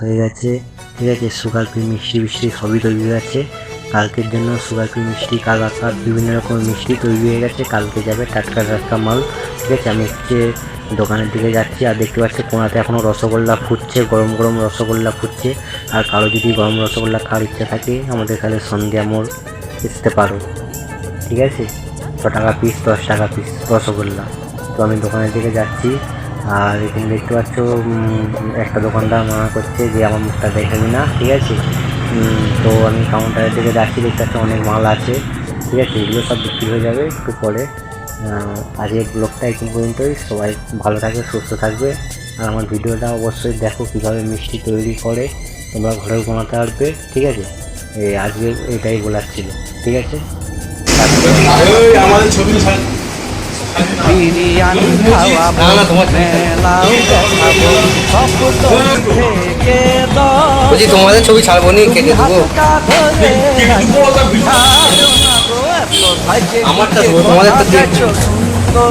হয়ে গেছে। ঠিক আছে, সুগার ফ্রি, মিষ্টি মিষ্টি সবই তৈরি হয়ে গেছে। কালকের জন্য সুগার ফ্রি, মিষ্টি, কাল আকার বিভিন্ন রকমের মিষ্টি তৈরি হয়ে গেছে। কালকে যাবে টাটকা টাটকা মাল। ঠিক আছে, আমি হচ্ছে দোকানের দিকে যাচ্ছি আর দেখতে পাচ্ছি কোনাতে এখনও রসগোল্লা ফুটছে, গরম গরম রসগোল্লা ফুটছে। আর কারও যদি গরম রসগোল্লা খাওয়ার ইচ্ছা থাকে, আমাদের এখানে সন্ধ্যা মোড় আসতে পারো। ঠিক আছে? ছ টাকা পিস দশ টাকা পিস রসগোল্লা। তো আমি দোকানের দিকে যাচ্ছি। আর এখানে দেখতে পাচ্ছ একটা দোকানদার মানা করছে যে আমার মুখটা দেখেনি না, ঠিক আছে? তো আমি কাউন্টারের দিকে যাচ্ছি, দেখতে পাচ্ছি অনেক মাল আছে, ঠিক আছে? এগুলো সব বিক্রি হয়ে যাবে একটু পরে। আজকের ব্লগটা এখন পর্যন্তই। সবাই ভালো থাকবে, সুস্থ থাকবে। আর আমার ভিডিওটা অবশ্যই দেখো কীভাবে মিষ্টি তৈরি করে তোমরা ঘরেও বানাতে পারবে, ঠিক আছে? এই আজকে এটাই বলার ছিল, ঠিক আছে? আমাদের ছবি বিরিয়ানি খাওয়াবো মেলাও দেখাবো সব থেকে বলছি তোমাদের ছবি ছাড়বো নি কেটে দেবো। আমারটা তোমাদের তো